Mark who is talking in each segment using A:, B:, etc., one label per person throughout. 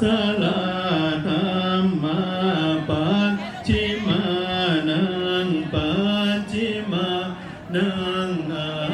A: สลาธรรมาปัจฉิมานังปัจฉิมานังอา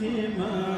A: Fatima